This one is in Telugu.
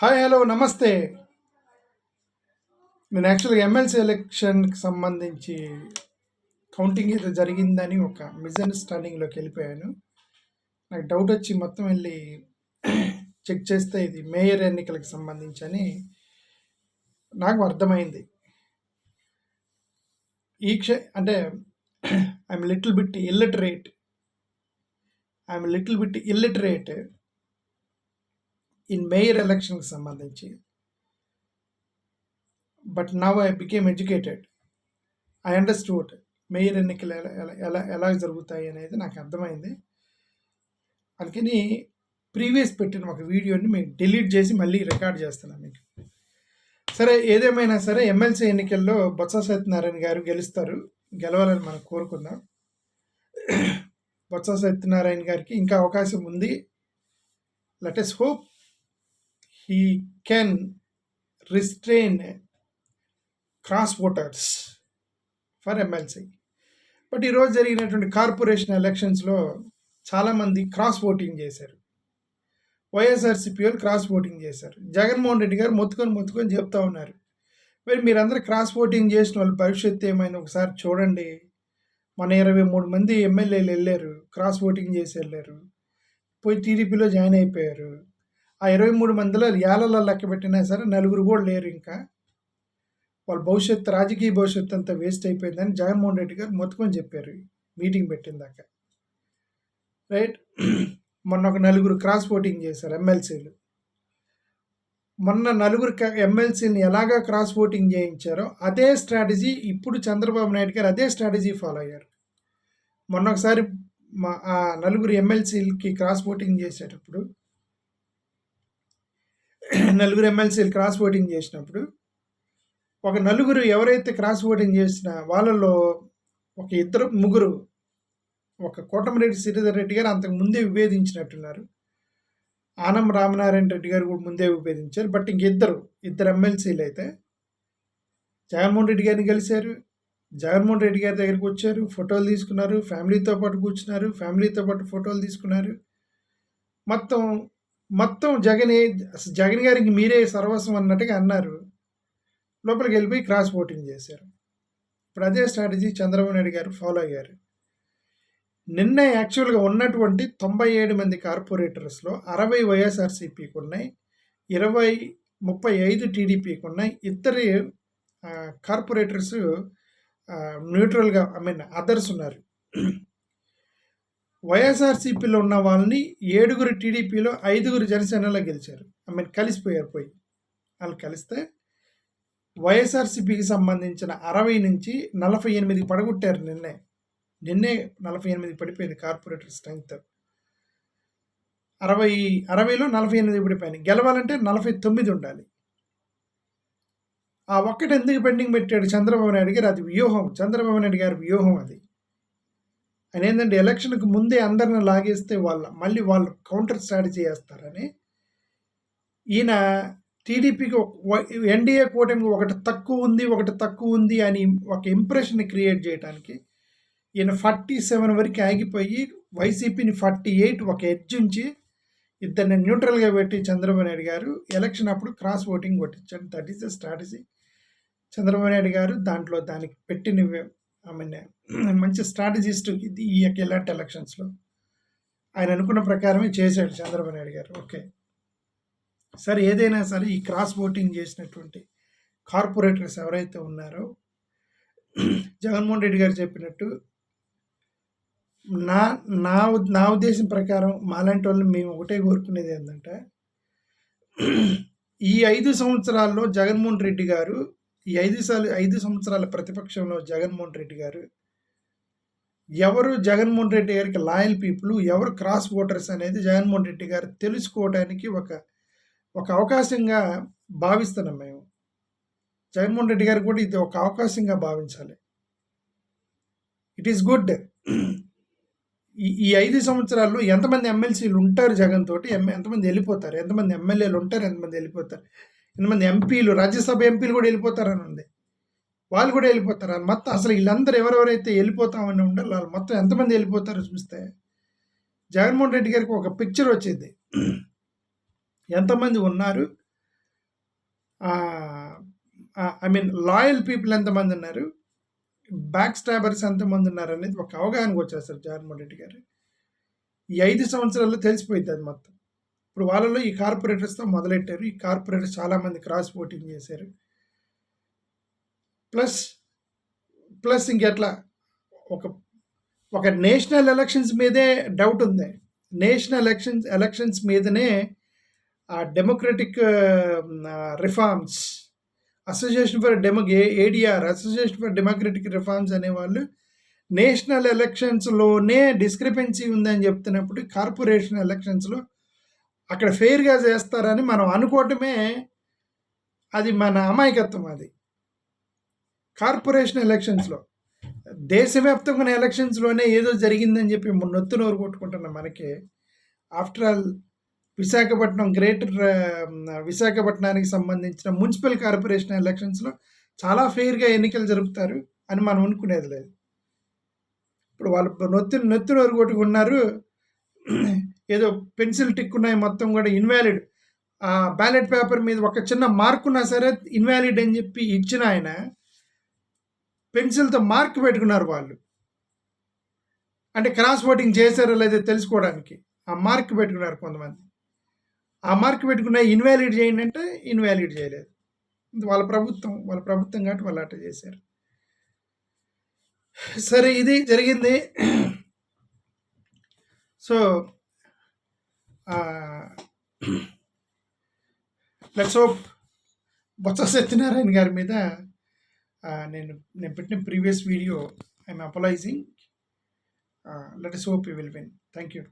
హాయ్ హలో నమస్తే. నేను యాక్చువల్గా ఎమ్మెల్సీ ఎలక్షన్కి సంబంధించి కౌంటింగ్ అయితే జరిగిందని ఒక మిస్అండర్స్టాండింగ్లోకి వెళ్ళిపోయాను. నాకు డౌట్ వచ్చి మొత్తం వెళ్ళి చెక్ చేస్తే ఇది మేయర్ ఎన్నికలకు సంబంధించి అని నాకు అర్థమైంది. ఈ క్ష అంటే I'm little bit illiterate I'm little bit illiterate in mayor ఎలక్షన్కి సంబంధించి. But now I became educated I understood mayor ఎన్నికలు ఎలా ఎలా ఎలా జరుగుతాయి అనేది నాకు అర్థమైంది. అందుకని ప్రీవియస్ పెట్టిన ఒక వీడియోని మేము డిలీట్ చేసి మళ్ళీ రికార్డ్ చేస్తున్నాను మీకు. సరే ఏదేమైనా సరే ఎమ్మెల్సీ ఎన్నికల్లో బొత్స సత్యనారాయణ గారు గెలుస్తారు. గెలవాలని మనం కోరుకుందాం. బొత్స సత్యనారాయణ గారికి ఇంకా అవకాశం ఉంది. Let's hope he can restrain cross voters for MLC but ఈరోజు జరిగినటువంటి కార్పొరేషన్ ఎలక్షన్స్లో చాలామంది క్రాస్ ఓటింగ్ చేశారు. వైఎస్ఆర్సీపీ వాళ్ళు క్రాస్ ఓటింగ్ చేశారు. జగన్మోహన్ రెడ్డి గారు మొత్తుకొని మొత్తుకొని చెప్తా ఉన్నారు. మరి మీరందరూ క్రాస్ ఓటింగ్ చేసిన వాళ్ళు భవిష్యత్తు ఏమైనా ఒకసారి చూడండి. మన ఇరవై మూడు మంది ఎమ్మెల్యేలు వెళ్ళారు క్రాస్ ఓటింగ్ చేసి వెళ్ళారు. పోయి టీడీపీలో జాయిన్ అయిపోయారు. ఆ ఇరవై మూడు మందిలో ఏళ్ళలో లెక్క పెట్టినా సరే నలుగురు కూడా లేరు ఇంకా. వాళ్ళ భవిష్యత్తు రాజకీయ భవిష్యత్తు అంతా వేస్ట్ అయిపోయిందని జగన్మోహన్ రెడ్డి గారు మొత్తుకొని చెప్పారు మీటింగ్ పెట్టిందాక. రైట్? మొన్న ఒక నలుగురు క్రాస్ ఓటింగ్ చేశారు ఎమ్మెల్సీలు. మొన్న నలుగురు ఎమ్మెల్సీని ఎలాగా క్రాస్ ఓటింగ్ చేయించారో అదే స్ట్రాటజీ ఇప్పుడు చంద్రబాబు నాయుడు గారు అదే స్ట్రాటజీ ఫాలో అయ్యారు. మొన్న ఒకసారి మా ఆ నలుగురు ఎమ్మెల్సీలకి క్రాస్ ఓటింగ్ చేసేటప్పుడు నలుగురు ఎమ్మెల్సీలు క్రాస్ ఓటింగ్ చేసినప్పుడు ఒక నలుగురు ఎవరైతే క్రాస్ ఓటింగ్ చేసిన వాళ్ళలో ఒక ఇద్దరు ముగ్గురు ఒక కోటమిరెడ్డి శ్రీధర్ రెడ్డి గారు అంతకు ముందే విభేదించినట్టున్నారు. ఆనం రామనారాయణ రెడ్డి గారు కూడా ముందే విభేదించారు. బట్ ఇంకిద్దరు ఇద్దరు ఎమ్మెల్సీలు అయితే జగన్మోహన్ రెడ్డి గారిని కలిశారు జగన్మోహన్ రెడ్డి గారి దగ్గరికి వచ్చారు. ఫోటోలు తీసుకున్నారు. ఫ్యామిలీతో పాటు కూర్చున్నారు. ఫ్యామిలీతో పాటు ఫోటోలు తీసుకున్నారు. మొత్తం మొత్తం జగన్ జగన్ గారికి మీరే సర్వస్వం అన్నట్టుగా అన్నారు. లోపలికి వెళ్ళిపోయి క్రాస్ ఓటింగ్ చేశారు. ఇప్పుడు అదే స్ట్రాటజీ చంద్రబాబు నాయుడు గారు ఫాలో అయ్యారు. నిన్న యాక్చువల్గా ఉన్నటువంటి తొంభై ఏడు మంది కార్పొరేటర్స్లో అరవై వైఎస్ఆర్సీపీకి ఉన్నాయి ఇరవై ముప్పై ఐదు టీడీపీకి ఉన్నాయి. ఇద్దరు కార్పొరేటర్స్ న్యూట్రల్గా ఐ మీన్ అదర్స్ ఉన్నారు. వైఎస్ఆర్సీపీలో ఉన్న వాళ్ళని ఏడుగురు టీడీపీలో ఐదుగురు జనసేనలో గెలిచారు. ఐ మీన్ కలిసిపోయారు పోయి. వాళ్ళు కలిస్తే వైఎస్ఆర్సీపీకి సంబంధించిన అరవై నుంచి నలభై ఎనిమిది పడగొట్టారు నిన్నే. నిన్నే నలభై ఎనిమిది పడిపోయింది కార్పొరేటర్ స్ట్రెంగ్త్. అరవై అరవైలో నలభై ఎనిమిది పడిపోయింది. గెలవాలంటే నలభై తొమ్మిది ఉండాలి. ఆ ఒక్కటి ఎందుకు పెండింగ్ పెట్టాడు చంద్రబాబు నాయుడు గారు? అది వ్యూహం. చంద్రబాబు నాయుడు గారి వ్యూహం అది. అని ఏంటంటే ఎలక్షన్కి ముందే అందరిని లాగేస్తే వాళ్ళ మళ్ళీ వాళ్ళు కౌంటర్ స్ట్రాటజీ చేస్తారని ఈయన టీడీపీకి ఎన్డీఏ కూటమికి ఒకటి తక్కువ ఉంది ఒకటి తక్కువ ఉంది అని ఒక ఇంప్రెషన్ క్రియేట్ చేయడానికి ఈయన ఫార్టీ సెవెన్ వరకు ఆగిపోయి వైసీపీని ఫార్టీ ఎయిట్ ఒక ఎడ్జ్ ఉంచి ఇద్దరిని న్యూట్రల్గా పెట్టి చంద్రబాబు నాయుడు గారు ఎలక్షన్ అప్పుడు cross voting కొట్టించండి that is the strategy Chandrababu Naidu garu దాంట్లో దానికి పెట్టిన ఐ మీన్ మంచి స్ట్రాటజిస్ట్ ఇది ఈ యొక్క ఇలాంటి ఎలక్షన్స్లో. ఆయన అనుకున్న ప్రకారమే చేశాడు చంద్రబాబు నాయుడు గారు. ఓకే. సరే ఏదైనా సరే ఈ క్రాస్ ఓటింగ్ చేసినటువంటి కార్పొరేటర్స్ ఎవరైతే ఉన్నారో జగన్మోహన్ రెడ్డి గారు చెప్పినట్టు నా నా నా ఉద్దేశం ప్రకారం మాలాంటి వాళ్ళు మేము ఒకటే కోరుకునేది ఏంటంటే ఈ ఐదు సంవత్సరాల్లో జగన్మోహన్ రెడ్డి గారు ఈ ఐదు సార్లు ఐదు సంవత్సరాల ప్రతిపక్షంలో జగన్మోహన్ రెడ్డి గారు ఎవరు జగన్మోహన్ రెడ్డి గారికి లాయల్ పీపుల్ ఎవరు క్రాస్ ఓటర్స్ అనేది జగన్మోహన్ రెడ్డి గారు తెలుసుకోవడానికి ఒక ఒక అవకాశంగా భావిస్తున్నాం మేము. జగన్మోహన్ రెడ్డి గారు కూడా ఇది ఒక అవకాశంగా భావించాలి. ఇట్ ఈస్ గుడ్ ఈ ఈ ఐదు సంవత్సరాల్లో ఎంతమంది ఎమ్మెల్సీలు ఉంటారు జగన్ తోటి ఎంతమంది వెళ్ళిపోతారు ఎంతమంది ఎమ్మెల్యేలు ఉంటారు ఎంతమంది వెళ్ళిపోతారు. ఎంతమంది ఎంపీలు రాజ్యసభ ఎంపీలు కూడా వెళ్ళిపోతారని ఉంది. వాళ్ళు కూడా వెళ్ళిపోతారు. మొత్తం అసలు వీళ్ళందరూ ఎవరెవరైతే వెళ్ళిపోతామని ఉండాలి వాళ్ళు మొత్తం ఎంతమంది వెళ్ళిపోతారో చూస్తే జగన్మోహన్ రెడ్డి గారికి ఒక పిక్చర్ వచ్చేది. ఎంతమంది ఉన్నారు? ఐ మీన్ లాయల్ పీపుల్ ఎంతమంది ఉన్నారు? బ్యాక్ స్టాబర్స్ ఎంతమంది ఉన్నారు అనేది ఒక అవగాహనకు వచ్చేస్తారు జగన్మోహన్ రెడ్డి గారు. ఈ ఐదు సంవత్సరాల్లో తెలిసిపోయింది అది మొత్తం. ఇప్పుడు వాళ్ళలో ఈ కార్పొరేటర్స్తో మొదలెట్టారు. ఈ కార్పొరేటర్స్ చాలామంది క్రాస్ ఓటింగ్ చేశారు. ప్లస్ ప్లస్ ఇంకెట్లా? ఒక ఒక నేషనల్ ఎలక్షన్స్ మీదే డౌట్ ఉంది. నేషనల్ ఎలక్షన్స్ ఎలక్షన్స్ మీదనే ఆ democratic reforms association for demo ADR association for democratic reforms అనేవాళ్ళు నేషనల్ ఎలక్షన్స్లోనే డిస్క్రిపెన్సీ ఉందని చెప్తున్నప్పుడు కార్పొరేషన్ ఎలక్షన్స్లో అక్కడ ఫెయిర్గా చేస్తారని మనం అనుకోవటమే అది మన అమాయకత్వం అది. కార్పొరేషన్ ఎలక్షన్స్లో దేశవ్యాప్తంగా ఎలక్షన్స్లోనే ఏదో జరిగిందని చెప్పి నొత్తు నోరు కొట్టుకుంటున్న మనకి ఆఫ్టర్ ఆల్ విశాఖపట్నం గ్రేటర్ విశాఖపట్నానికి సంబంధించిన మున్సిపల్ కార్పొరేషన్ ఎలక్షన్స్లో చాలా ఫెయిర్గా ఎన్నికలు జరుపుతారు అని మనం అనుకునేది లేదు. ఇప్పుడు వాళ్ళు నొత్తి నొత్తి నోరు కొట్టుకున్నారు ఏదో పెన్సిల్ టిక్ ఉన్నాయి మొత్తం కూడా ఇన్వాలిడ్. ఆ బ్యాలెట్ పేపర్ మీద ఒక చిన్న మార్క్ ఉన్నా సరే ఇన్వాలిడ్ అని చెప్పి ఇచ్చిన ఆయన పెన్సిల్తో మార్క్ పెట్టుకున్నారు వాళ్ళు. అంటే క్రాస్ ఓటింగ్ చేశారో లేదో తెలుసుకోవడానికి ఆ మార్క్ పెట్టుకున్నారు కొంతమంది. ఆ మార్క్ పెట్టుకున్న ఇన్వాలిడ్ చేయండి అంటే ఇన్వాలిడ్ చేయలేదు. వాళ్ళ ప్రభుత్వం వాళ్ళ ప్రభుత్వం కాబట్టి వాళ్ళు అట్లా చేశారు. సరే ఇది జరిగింది. So let's hope Botsa Satyanarayana garu మీద నేను నేను పెట్టిన previous video I'm apologising let's hope you will win thank you